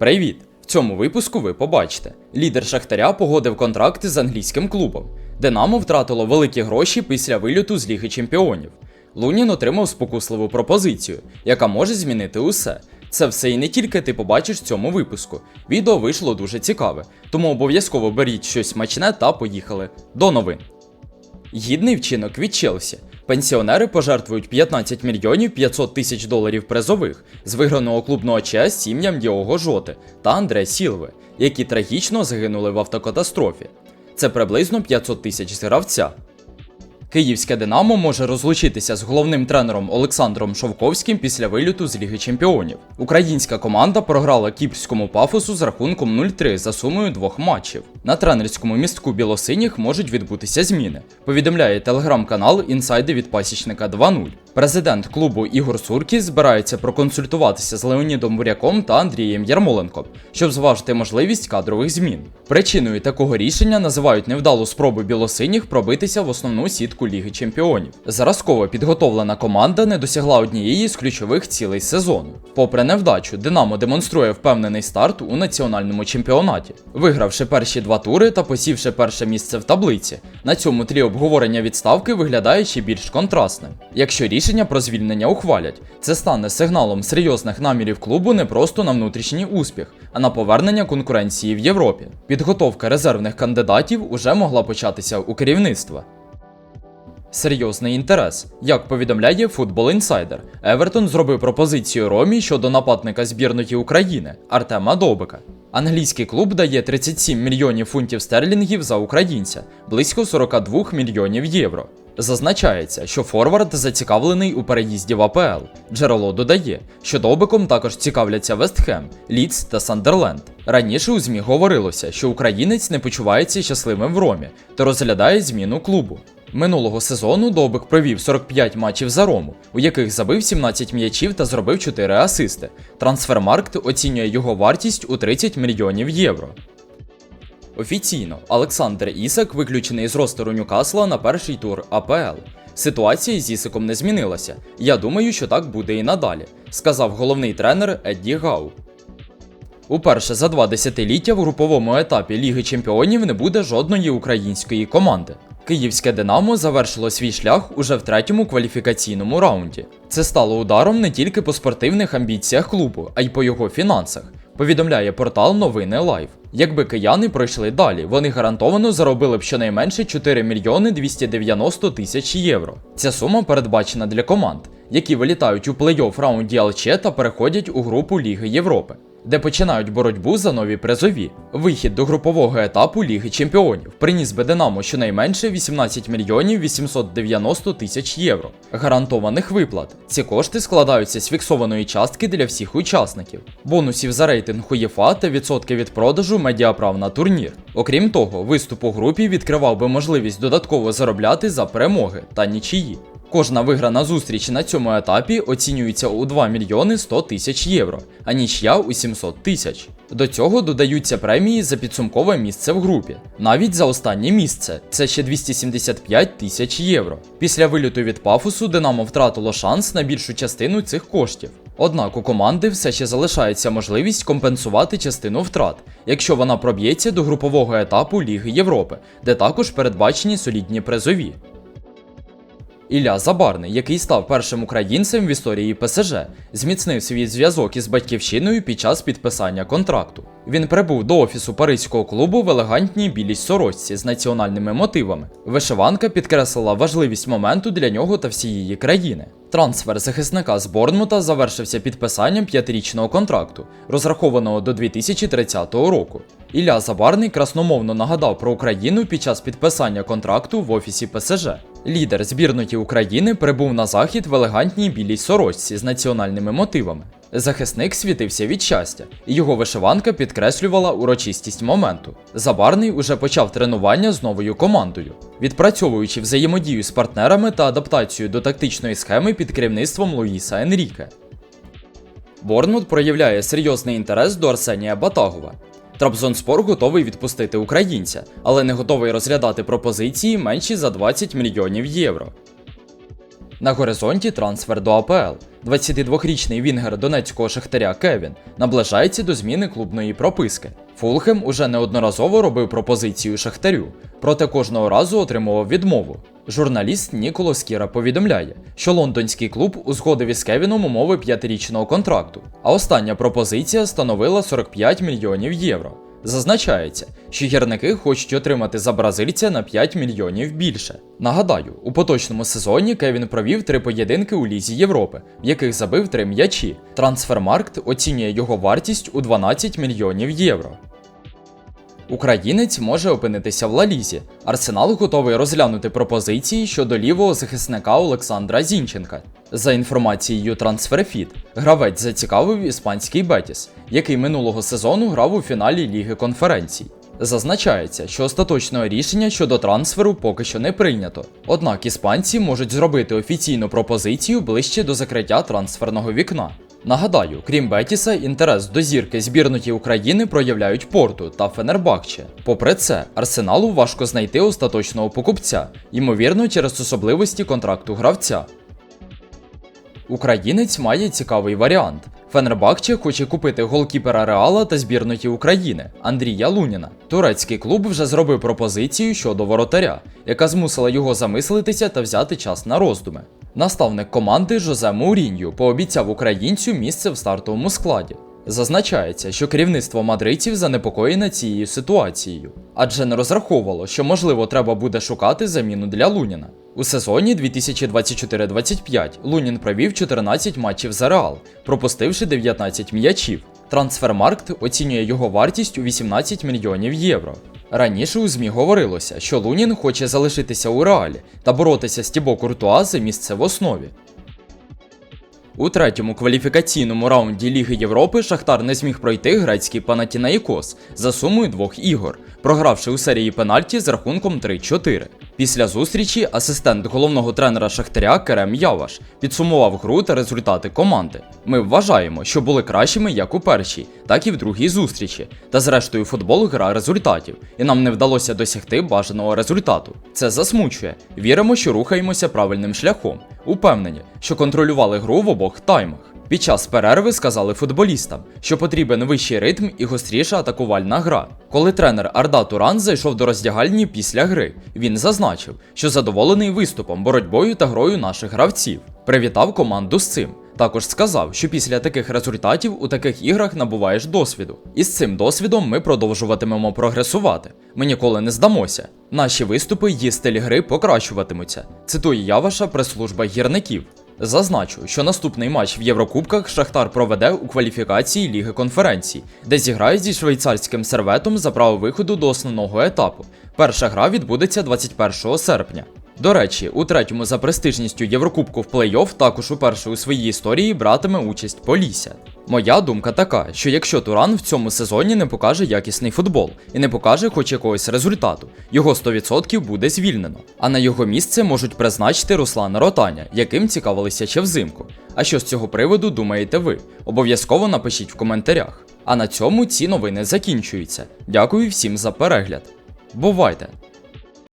Привіт! В цьому випуску ви побачите. Лідер Шахтаря погодив контракти з англійським клубом. Динамо втратило великі гроші після вильоту з Ліги Чемпіонів. Лунін отримав спокусливу пропозицію, яка може змінити усе. Це все і не тільки ти побачиш в цьому випуску. Відео вийшло дуже цікаве, тому обов'язково беріть щось смачне та поїхали. До новин. Гідний вчинок від Челсі. Пенсіонери пожертвують 15 мільйонів 500 тисяч доларів призових з виграного клубного ЧС сім'ям Діого Жоти та Андре Сілви, які трагічно загинули в автокатастрофі. Це приблизно 500 тисяч з гравця. Київське Динамо може розлучитися з головним тренером Олександром Шовковським після виліту з Ліги Чемпіонів. Українська команда програла кіпрському пафосу з рахунком 0-3 за сумою двох матчів. На тренерському містку білосиніх можуть відбутися зміни. Повідомляє телеграм-канал Інсайди від пасічника 2.0. Президент клубу Ігор Суркіс збирається проконсультуватися з Леонідом Буряком та Андрієм Ярмоленком, щоб зважити можливість кадрових змін. Причиною такого рішення називають невдалу спробу білосиніх пробитися в основну сітку Ліги Чемпіонів. Зразково підготовлена команда не досягла однієї з ключових цілей сезону. Попри невдачу, Динамо демонструє впевнений старт у національному чемпіонаті, вигравши перші два тури та посівши перше місце в таблиці. На цьому тлі обговорення відставки виглядає ще більш контрастним. Якщо рішення про звільнення ухвалять, це стане сигналом серйозних намірів клубу не просто на внутрішній успіх, а на повернення конкуренції в Європі. Підготовка резервних кандидатів уже могла початися у керівництва. Серйозний інтерес. Як повідомляє Football Insider, Евертон зробив пропозицію Ромі щодо нападника збірної України Артема Добика. Англійський клуб дає 37 мільйонів фунтів стерлінгів за українця, близько 42 мільйонів євро. Зазначається, що Форвард зацікавлений у переїзді в АПЛ. Джерело додає, що Добиком також цікавляться Вестхем, Ліц та Сандерленд. Раніше у ЗМІ говорилося, що українець не почувається щасливим в Ромі та розглядає зміну клубу. Минулого сезону Добик провів 45 матчів за Рому, у яких забив 17 м'ячів та зробив 4 асисти. Трансфермаркт оцінює його вартість у 30 мільйонів євро. Офіційно Олександр Ісак виключений з ростеру Ньюкасла на перший тур АПЛ. Ситуація з Ісиком не змінилася. Я думаю, що так буде і надалі, сказав головний тренер Едді Гау. Уперше за два десятиліття в груповому етапі Ліги Чемпіонів не буде жодної української команди. Київське Динамо завершило свій шлях уже в третьому кваліфікаційному раунді. Це стало ударом не тільки по спортивних амбіціях клубу, а й по його фінансах. Повідомляє портал Новини Лайв. Якби кияни пройшли далі, вони гарантовано заробили б щонайменше 4 мільйони 290 тисяч євро. Ця сума передбачена для команд, які вилітають у плей-офф раунді ЛЧ та переходять у групу Ліги Європи, де починають боротьбу за нові призові. Вихід до групового етапу Ліги Чемпіонів приніс би Динамо щонайменше 18 мільйонів 890 тисяч євро гарантованих виплат. Ці кошти складаються з фіксованої частки для всіх учасників, бонусів за рейтинг УЄФА та відсотки від продажу медіаправ на турнір. Окрім того, виступ у групі відкривав би можливість додатково заробляти за перемоги та нічиї. Кожна виграна зустріч на цьому етапі оцінюється у 2 мільйони 100 тисяч євро, а нічия у 700 тисяч. До цього додаються премії за підсумкове місце в групі. Навіть за останнє місце це ще 275 тисяч євро. Після виліту від пафосу Динамо втратило шанс на більшу частину цих коштів. Однак у команди все ще залишається можливість компенсувати частину втрат, якщо вона проб'ється до групового етапу Ліги Європи, де також передбачені солідні призові. Ілля Забарний, який став першим українцем в історії ПСЖ, зміцнив свій зв'язок із батьківщиною під час підписання контракту. Він прибув до офісу паризького клубу в елегантній білій сорочці з національними мотивами. Вишиванка підкреслила важливість моменту для нього та всієї країни. Трансфер захисника з Борнмута завершився підписанням п'ятирічного контракту, розрахованого до 2030 року. Ілля Забарний красномовно нагадав про Україну під час підписання контракту в офісі ПСЖ. Лідер збірної України прибув на захід в елегантній білій сорочці з національними мотивами. Захисник світився від щастя, і його вишиванка підкреслювала урочистість моменту. Забарний уже почав тренування з новою командою, відпрацьовуючи взаємодію з партнерами та адаптацію до тактичної схеми під керівництвом Луїса Енріке. Борнмут проявляє серйозний інтерес до Арсенія Батагова. Трабзонспор готовий відпустити українця, але не готовий розглядати пропозиції менші за 20 мільйонів євро. На горизонті трансфер до АПЛ. 22-річний вінгер донецького шахтаря Кевін наближається до зміни клубної прописки. Фулхем уже неодноразово робив пропозицію Шахтарю, проте кожного разу отримував відмову. Журналіст Ніколо Скіра повідомляє, що лондонський клуб узгодив із Кевіном умови п'ятирічного контракту, а остання пропозиція становила 45 мільйонів євро. Зазначається, що гірники хочуть отримати за бразильця на 5 мільйонів більше. Нагадаю, у поточному сезоні Кевін провів три поєдинки у Лізі Європи, в яких забив три м'ячі. Трансфермаркт оцінює його вартість у 12 мільйонів євро. Українець може опинитися в Лалізі. Арсенал готовий розглянути пропозиції щодо лівого захисника Олександра Зінченка. За інформацією TransferFit, гравець зацікавив іспанський Бетіс, який минулого сезону грав у фіналі Ліги конференцій. Зазначається, що остаточного рішення щодо трансферу поки що не прийнято. Однак іспанці можуть зробити офіційну пропозицію ближче до закриття трансферного вікна. Нагадаю, крім Бетіса, інтерес до зірки збірної України проявляють Порту та Фенербахче. Попри це, Арсеналу важко знайти остаточного покупця, ймовірно, через особливості контракту гравця. Українець має цікавий варіант. Фенербахче хоче купити голкіпера Реала та збірної України Андрія Луніна. Турецький клуб вже зробив пропозицію щодо воротаря, яка змусила його замислитися та взяти час на роздуми. Наставник команди Жозе Маурінью пообіцяв українцю місце в стартовому складі. Зазначається, що керівництво мадридців занепокоєне цією ситуацією, адже не розраховувало, що можливо треба буде шукати заміну для Луніна. У сезоні 2024-25 Лунін провів 14 матчів за Реал, пропустивши 19 м'ячів. Трансфермаркт оцінює його вартість у 18 мільйонів євро. Раніше у ЗМІ говорилося, що Лунін хоче залишитися у реалі та боротися з Тібо Куртуа за місце в основі. У третьому кваліфікаційному раунді Ліги Європи Шахтар не зміг пройти грецький Панатінаїкос за сумою двох ігор, програвши у серії пенальті з рахунком 3-4. Після зустрічі асистент головного тренера Шахтаря Керем Яваш підсумував гру та результати команди. Ми вважаємо, що були кращими як у першій, так і в другій зустрічі. Та зрештою футбол гра результатів, і нам не вдалося досягти бажаного результату. Це засмучує. Віримо, що рухаємося правильним шляхом. Упевнені, що контролювали гру в обох таймах. Під час перерви сказали футболістам, що потрібен вищий ритм і гостріша атакувальна гра. Коли тренер Арда Туран зайшов до роздягальні після гри, він зазначив, що задоволений виступом, боротьбою та грою наших гравців. Привітав команду з цим. Також сказав, що після таких результатів у таких іграх набуваєш досвіду. І з цим досвідом ми продовжуватимемо прогресувати. Ми ніколи не здамося. Наші виступи і стиль гри покращуватимуться. Цитує Яваша прес-служба гірників. Зазначу, що наступний матч в Єврокубках Шахтар проведе у кваліфікації Ліги конференцій, де зіграє зі швейцарським серветом за право виходу до основного етапу. Перша гра відбудеться 21 серпня. До речі, у третьому за престижністю Єврокубку в плей-офф також уперше у своїй історії братиме участь Полісся. Моя думка така, що якщо Туран в цьому сезоні не покаже якісний футбол і не покаже хоч якогось результату, його 100% буде звільнено. А на його місце можуть призначити Руслана Ротаня, яким цікавилися ще взимку. А що з цього приводу думаєте ви? Обов'язково напишіть в коментарях. А на цьому ці новини закінчуються. Дякую всім за перегляд. Бувайте!